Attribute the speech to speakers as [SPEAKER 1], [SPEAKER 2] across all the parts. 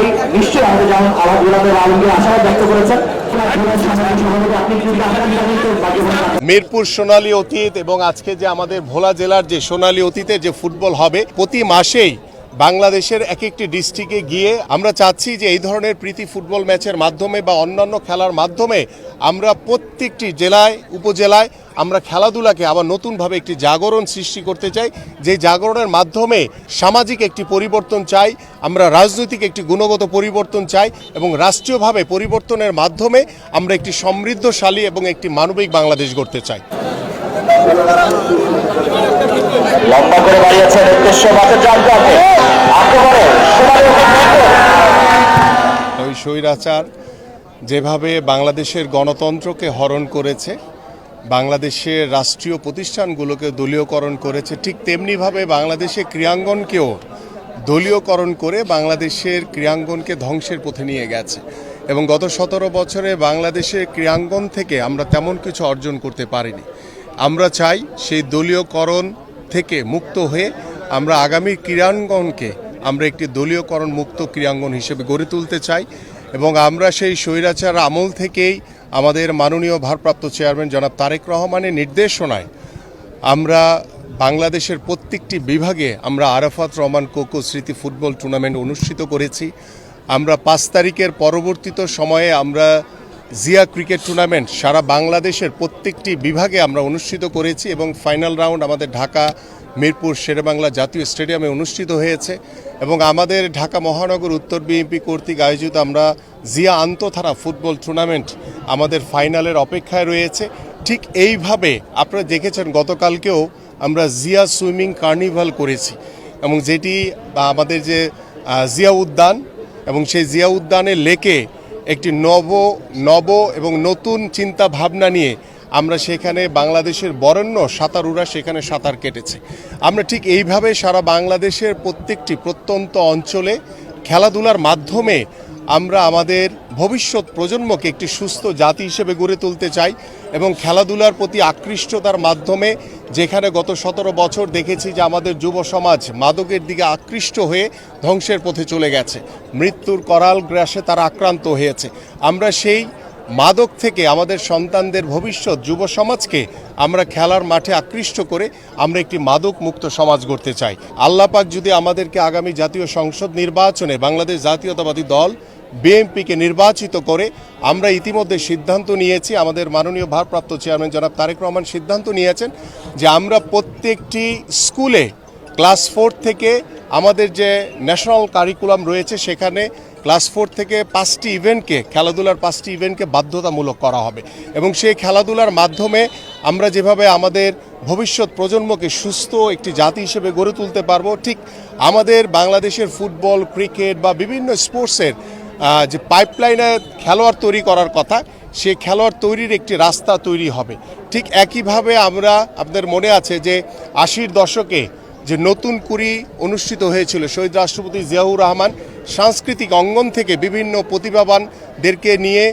[SPEAKER 1] সবাই নিশ্চয়ই আমাদের যেমন আবার জোড়াতে আলমগীর আশাবাদ ব্যক্ত করেছেন।
[SPEAKER 2] মিরপুর সোনালী অতীত এবং আজকে যে আমাদের ভোলা জেলার যে সোনালী অতীতে যে ফুটবল হবে, প্রতি মাসেই বাংলাদেশের এক একটি ডিস্ট্রিক্টে গিয়ে আমরা চাচ্ছি যে এই ধরনের প্রীতি ফুটবল ম্যাচের মাধ্যমে বা অন্যান্য খেলার মাধ্যমে আমরা প্রত্যেকটি জেলায়, উপজেলায় আমরা খেলাধুলাকে আবার নতুনভাবে একটি জাগরণ সৃষ্টি করতে চাই। যে জাগরণের মাধ্যমে সামাজিক একটি পরিবর্তন চাই, আমরা রাজনৈতিক একটি গুণগত পরিবর্তন চাই এবং রাষ্ট্রীয়ভাবে পরিবর্তনের মাধ্যমে আমরা একটি সমৃদ্ধশালী এবং একটি মানবিক বাংলাদেশ গড়তে চাই।
[SPEAKER 1] লম্বা করে মাঠের জানতে
[SPEAKER 2] স্বৈরাচার, যেভাবে বাংলাদেশের গণতন্ত্রকে হরণ করেছে, বাংলাদেশের রাষ্ট্রীয় প্রতিষ্ঠানগুলোকে দলীয়করণ করেছে, ঠিক তেমনিভাবে বাংলাদেশের ক্রিয়াঙ্গনকেও দলীয়করণ করে বাংলাদেশের ক্রিয়াঙ্গনকে ধ্বংসের পথে নিয়ে গেছে। এবং গত সতেরো বছরে বাংলাদেশের ক্রিয়াঙ্গন থেকে আমরা তেমন কিছু অর্জন করতে পারিনি। আমরা চাই সেই দলীয়করণ থেকে মুক্ত হয়ে আমরা আগামী ক্রীড়াঙ্গনকে আমরা একটি দলীয়করণ মুক্ত ক্রীড়াঙ্গন হিসেবে গড়ে তুলতে চাই। এবং আমরা সেই স্বৈরাচার আমল থেকেই আমাদের মাননীয় ভারপ্রাপ্ত চেয়ারম্যান জনাব তারেক রহমানের নির্দেশনায় আমরা বাংলাদেশের প্রত্যেকটি বিভাগে আমরা আরাফাত রহমান কোকো স্মৃতি ফুটবল টুর্নামেন্ট অনুষ্ঠিত করেছি। আমরা পাঁচ তারিখের পরবর্তীত সময়ে আমরা জিয়া ক্রিকেট টুর্নামেন্ট সারা বাংলাদেশের প্রত্যেকটি বিভাগে আমরা অনুষ্ঠিত করেছি এবং ফাইনাল রাউন্ড আমাদের ঢাকা, মিরপুর, শেরেবাংলা জাতীয় স্টেডিয়ামে অনুষ্ঠিত হয়েছে এবং আমাদের ঢাকা মহানগর উত্তর বিএনপি কর্তৃক আয়োজিত আমরা জিয়া আন্তঃথানা ফুটবল টুর্নামেন্ট আমাদের ফাইনালের অপেক্ষায় রয়েছে। ঠিক এইভাবে আপনারা দেখেছেন, গতকালকেও আমরা জিয়া সুইমিং কার্নিভাল করেছি এবং যেটি আমাদের যে জিয়া উদ্যান এবং সেই জিয়া উদ্যানের লেকে একটি নব নব এবং নতুন চিন্তা ভাবনা নিয়ে আমরা সেখানে বাংলাদেশের বরেণ্য সাঁতারুরা সেখানে সাঁতার কেটেছে। আমরা ঠিক এইভাবে সারা বাংলাদেশের প্রত্যেকটি প্রত্যন্ত অঞ্চলে খেলাধুলার মাধ্যমে আমরা আমাদের ভবিষ্যৎ প্রজন্মকে একটি সুস্থ জাতি হিসেবে গড়ে তুলতে চাই এবং খেলাধুলার প্রতি আকৃষ্টতার মাধ্যমে যেখানে গত সতেরো বছর দেখেছি যে আমাদের যুব সমাজ মাদকের দিকে আকৃষ্ট হয়ে ধ্বংসের পথে চলে গেছে। মৃত্যুর করাল গ্রাসে তারা আক্রান্ত হয়েছে। আমরা সেই মাদক থেকে আমাদের সন্তানদের ভবিষ্যৎ যুব সমাজকে আমরা খেলার মাঠে আকৃষ্ট করে আমরা একটি মাদক মুক্ত সমাজ গড়তে চাই। আল্লাহ পাক যদি আমাদেরকে আগামী জাতীয় সংসদ নির্বাচনে বাংলাদেশ জাতীয়তাবাদী দল, বিএনপিকে নির্বাচিত করে আমরা ইতিমধ্যে সিদ্ধান্ত নিয়েছি, আমাদের মাননীয় ভারপ্রাপ্ত চেয়ারম্যান জনাব তারেক রহমান সিদ্ধান্ত নিয়েছেন যে আমরা প্রত্যেকটি স্কুলে ক্লাস ফোর থেকে আমাদের যে ন্যাশনাল কারিকুলাম রয়েছে সেখানে ক্লাস ফোর থেকে পাঁচটি ইভেন্টকে, খেলাধুলার পাঁচটি ইভেন্টকে বাধ্যতামূলক করা হবে। এবং সেই খেলাধুলার মাধ্যমে আমরা যেভাবে আমাদের ভবিষ্যৎ প্রজন্মকে সুস্থ একটি জাতি হিসেবে গড়ে তুলতে পারব, ঠিক আমাদের বাংলাদেশের ফুটবল, ক্রিকেট বা বিভিন্ন স্পোর্টসের যে পাইপলাইনে খেলোয়াড় তৈরি করার কথা, সে খেলোয়াড় তৈরির একটি রাস্তা তৈরি হবে। ঠিক একইভাবে আমরা, আপনাদের মনে আছে যে আশির দশকে যে নতুন কুড়ি অনুষ্ঠিত হয়েছিল, শহীদ রাষ্ট্রপতি জিয়াউর রহমান সাংস্কৃতিক অঙ্গন থেকে বিভিন্ন প্রতিভাবানদেরকে নিয়ে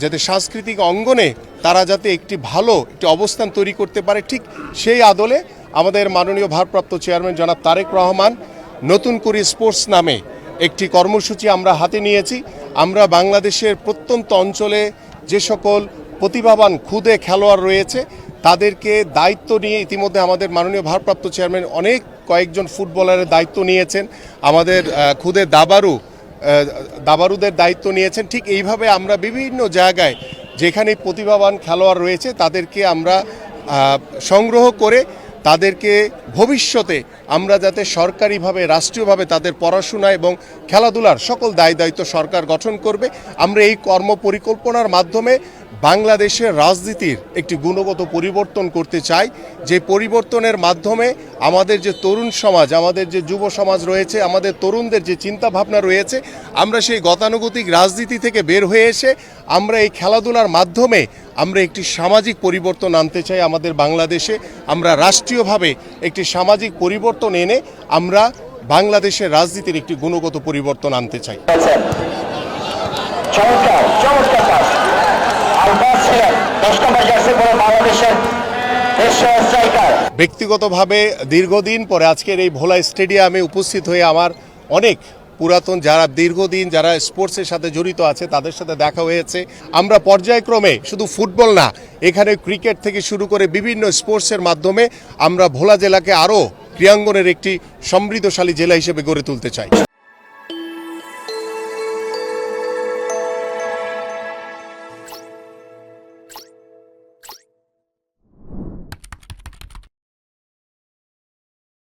[SPEAKER 2] যাতে সাংস্কৃতিক অঙ্গনে তারা যাতে একটি ভালো একটি অবস্থান তৈরি করতে পারে, ঠিক সেই আদলে আমাদের মাননীয় ভারপ্রাপ্ত চেয়ারম্যান জনাব তারেক রহমান নতুন করে স্পোর্টস নামে একটি কর্মসূচি আমরা হাতে নিয়েছি। আমরা বাংলাদেশের প্রত্যন্ত অঞ্চলে যে সকল প্রতিভাবান, ক্ষুদে খেলোয়াড় রয়েছে তাদেরকে দায়িত্ব নিয়ে ইতিমধ্যে আমাদের মাননীয় ভারপ্রাপ্ত চেয়ারম্যান অনেক কয়েকজন ফুটবলারের দায়িত্ব নিয়েছেন। আমাদের খুদে দাবারু দাবারুদের দায়িত্ব নিয়েছেন। ঠিক এইভাবে আমরা বিভিন্ন জায়গায় যেখানে প্রতিভাবান খেলোয়াড় রয়েছে, তাদেরকে আমরা সংগ্রহ করে তাদেরকে ভবিষ্যতে আমরা যাতে সরকারিভাবে, রাষ্ট্রীয়ভাবে তাদের পড়াশোনা এবং খেলাধুলার সকল দায় দায়িত্ব সরকার গঠন করবে, আমরা এই কর্ম পরিকল্পনার মাধ্যমে বাংলাদেশের রাজনীতির একটি গুণগত পরিবর্তন করতে চাই। যে পরিবর্তনের মাধ্যমে আমাদের যে তরুণ সমাজ, আমাদের যে যুব সমাজ রয়েছে, আমাদের তরুণদের যে চিন্তা ভাবনা রয়েছে, আমরা সেই গতানুগতিক রাজনীতি থেকে বের হয়ে এসে আমরা এই খেলাধুলার মাধ্যমে আমরা একটি সামাজিক পরিবর্তন আনতে চাই আমাদের বাংলাদেশে। আমরা রাষ্ট্রীয়ভাবে একটি সামাজিক পরিবর্তন এনে আমরা বাংলাদেশের রাজনীতির একটি গুণগত পরিবর্তন আনতে চাই। ব্যক্তিগতভাবে দীর্ঘদিন পরে আজকের এই ভোলা স্টেডিয়ামে উপস্থিত হয়ে আমার অনেক পুরাতন, যারা দীর্ঘদিন যারা স্পোর্টসের সাথে জড়িত আছে, তাদের সাথে দেখা হয়েছে। আমরা পর্যায়ক্রমে শুধু ফুটবল না, এখানে ক্রিকেট থেকে শুরু করে বিভিন্ন স্পোর্টসের মাধ্যমে আমরা ভোলা জেলাকে আরও ক্রিয়াঙ্গনের একটি সমৃদ্ধশালী জেলা হিসেবে গড়ে তুলতে চাই।